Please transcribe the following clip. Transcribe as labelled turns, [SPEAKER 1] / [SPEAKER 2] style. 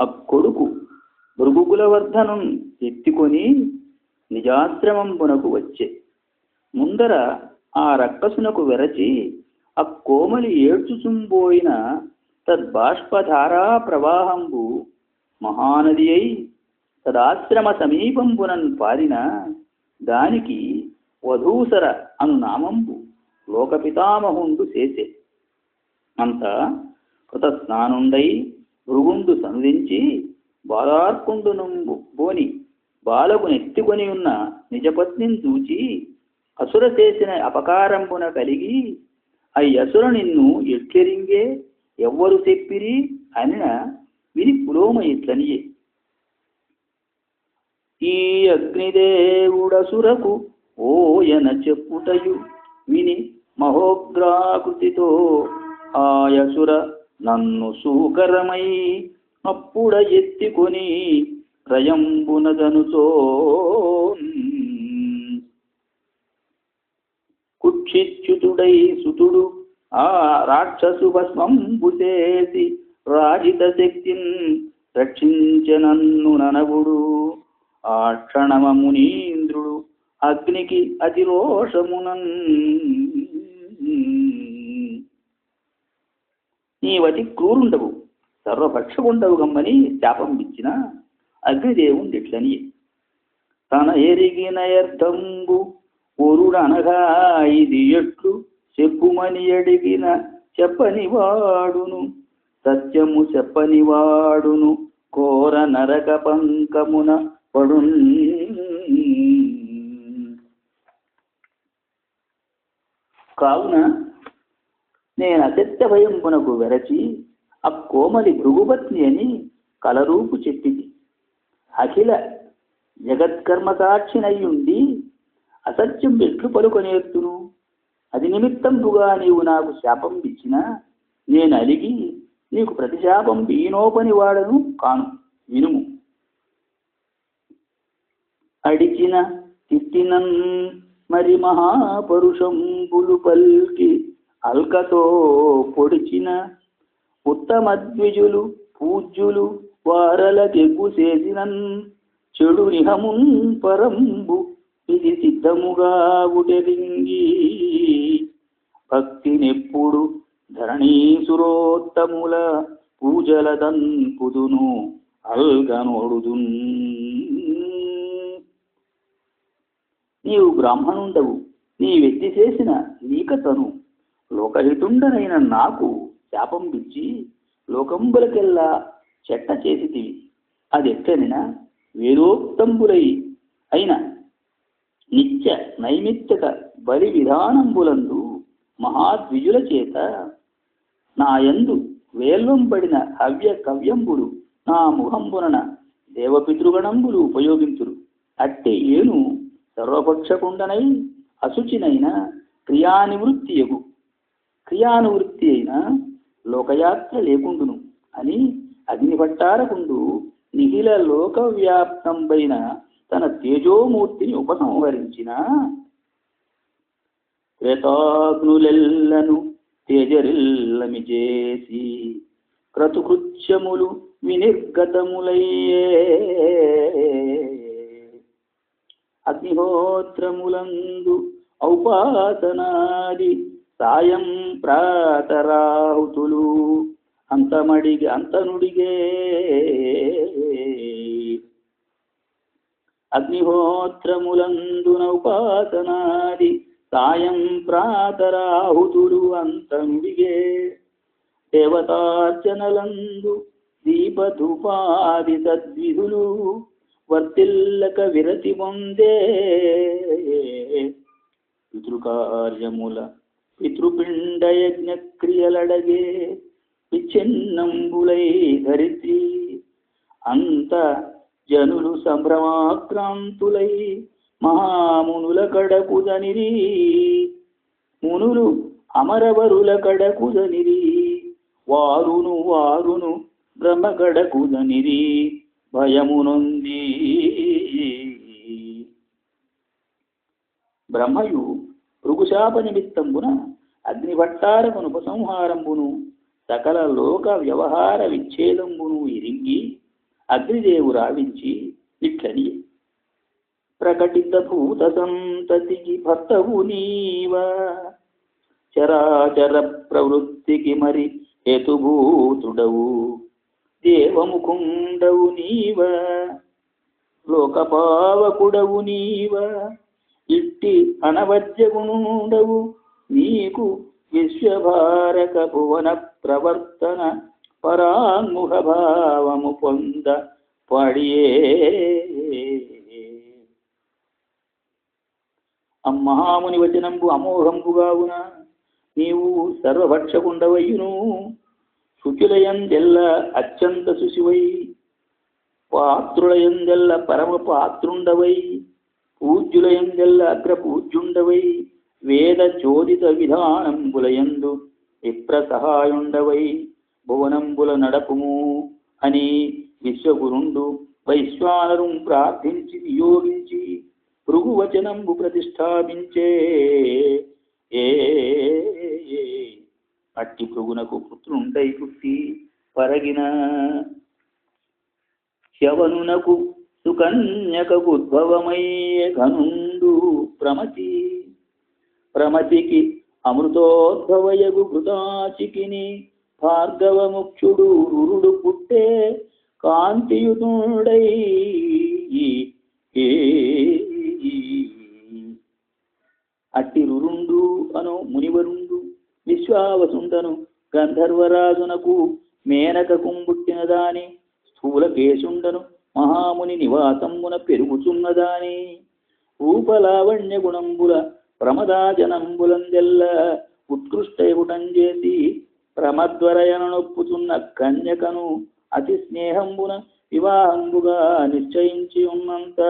[SPEAKER 1] ఆ కొడుకు భృగుకులవర్ధనం ఎత్తుకొని నిజాశ్రమంబునకు వచ్చే. ముందర ఆ రక్కసునకు వెరచి ఆ కోమలి ఏడ్చుచుంబోయిన తద్బాష్పధారా ప్రవాహంబు మహానది అయి తదాశ్రమ సమీపంబునన్ పారిన దానికి వధూసర అను నామంబు లోకపితామహుండు చేసే. అంత కృత స్నానుండై భృగుండు సంధించి బాలార్కుండును బోని బాలకు నెత్తికొని ఉన్న నిజపత్నిని చూచి అసుర చేసిన అపకారంబున కలిగి అయ్యసుర నిన్ను ఎట్లెరింగే ఎవ్వరు చెప్పిరి అనిన విని పులోమ ఇట్లనియే ఈ అగ్నిదేవుడసురకు ఓయన చెప్పుటయు విని మహోగ్రాకృతితో ఆయసుర నన్ను సూకరమై అప్పుడ ఎత్తికొని రయంబునదనుతో కుక్షిచ్యుతుడై సుతుడు ఆ రాక్షసు భస్మంబుసేసి రాజిత శక్తిన్ రక్షించనన్ను ననవుడు. ఆ క్షణమ మునీంద్రుడు అగ్నికి అతిరోషమునన్ నీవతి క్రూరుండవు సర్వభక్షకుండవు గమ్మని శాపం ఇచ్చిన అగ్నిదేవుని తన ఎరిగిన అర్థంబు ఒరుడనగా ఇది ఎట్లు చెప్పుమని అడిగిన చెప్పని వాడును సత్యము చెప్పని వాడును కోర నరక పంకమున పడు కావున నేను అసత్య భయంపునకు వెరచి ఆ కోమలి భృగుపత్ని అని కలరూపు చెప్పింది. అఖిల జగత్కర్మ సాక్షినయ్యుండి అసత్యం ఎట్లు పలుకొనేర్తును అది నిమిత్తంపుగా నీవు నాకు శాపం ఇచ్చినా నేను అలిగి నీకు ప్రతిశాపం ఈనోపని వాడను కాను వినుము. అడిచిన తిట్టినన్ మరి మహాపరుషంబులు పల్కి అల్కతో పొడిచిన ఉత్తమద్విజులు పూజ్యులు వారల తెగ్గు చేసినన్ చెడు నిహమున్ పరంబు ఇది సిద్ధముగా ఉడరింగి భక్తినెప్పుడు ధరణీసురోత్తముల పూజల దంపుదును అల్గనోడుదున్. నీవు బ్రాహ్మణుండవు నీ వ్యక్తి చేసిన నీకతను లోకహితుండనైన నాకు శాపం పిచ్చి లోకంబులకెల్లా చెట్ట చేసితివి. అది ఎట్లనినా వేదోక్తంబులై అయిన నిత్య నైమిత్తిక బలి విధానంబులందు మహాద్విజుల చేత నాయందు వేల్వంపడిన హవ్య కవ్యంబులు నా ముఖంబునన దేవపితృగణంబులు ఉపయోగించురు. అట్టే ఏను సర్వపక్షకుండనై అశుచినైన క్రియానివృత్తియగు. క్రియానువృత్తి అయిన లోకయాత్ర లేకుండును. అని అగ్నిభట్టారకుండు నిఖిల లోకవ్యాప్తంపైన తన తేజోమూర్తిని ఉపసంహరించిన క్రతాగ్నులెల్లను తేజరిల్లమి చేసి క్రతుకృత్యములు వినిర్గతములయ్యే అగ్నిహోత్రములందు ఔపాసనాది సాయం ప్రాతరాహుతులు అంతమడిగి అంతనుడిగే. అగ్నిహోత్రములందునౌపాసనాది సాయం ప్రాతరాహుతులు అంతనుడిగే. దేవతార్చనలందు దీపధూపాది సద్విధులు వర్తిల్లక విరతి పొందే. పితృకార్యముల పితృపిండయజ్ఞ క్రియలడగే విచ్ఛిన్నంబులై ధరిత్రి అంత జనులు సంభ్రమాక్రాంతులై మహామునుల కడకుదనిరి. మునులు అమరవరుల కడకుదనిరి. వారును వారును బ్రహ్మగడకుదనిరి భయమునొంది. బ్రహ్మయు భృగుశాప నిమిత్తంబున అగ్నిభట్టారమును ఉపసంహారంబును సకల లోక వ్యవహార విచ్ఛేదంబును ఇరింగి అగ్నిదేవు రావించి ఇట్లని. ప్రకటిత భూత సంతతికి భర్తవు నీవ. చరాచర ప్రవృత్తికి మరి హేతుభూతుడవు. దేవముకుండవు నీవ. లోకపావకుడవు నీవ. ఇట్టి అనవద్యగుణుడవు నీకు విశ్వభారక భువన ప్రవర్తన పరాముఖ భావము పొంద పడియే. అమ్మహాముని వచనంబు అమోఘంబుగావున నీవు సర్వభక్షకుండవయ్యును. శుచులయందెల్ల అత్యంత శుశివై పాత్రులయందెల్ల పరమ పాత్రుండవై పూజ్యులయందెల్ల అగ్ర పూజ్యుండవై వేద చోదిత విధానంబులయందు విప్ర సహాయుండవై భువనంబుల నడపుము అని విశ్వగురుండు వైశ్వానరు ప్రార్థించి వియోగించి భృగువచనంబు ప్రతిష్టాపించే. ఏ అట్టి భృగునకు పుత్రుండై పుట్టి పరగిన శవనునకు సుకన్యకకు ఉద్భవమయ్యే ఘనుండు ప్రమతి. ప్రమతికి అమృతోద్భవయగు ఘృతాచికిని భార్గవముఖ్యుడు రురుడు పుట్టే కాంతియుతుడై అట్టి రురుండు అను మునివరుండు విశ్వావసుండను గంధర్వరాజునకు మేనక కుంబుట్టిన దాని స్థూల కేశుండను మహాముని నివాసమున పెరుగుచున్నదాని. రూపలావణ్య గుణంబుల ప్రమదాజనంబులందెల్ల ఉత్కృష్టయుటం చేసి ప్రమద్వరయనొప్పుతున్న కన్యకను అతి స్నేహంబున వివాహంబుగా నిశ్చయించి ఉన్నంత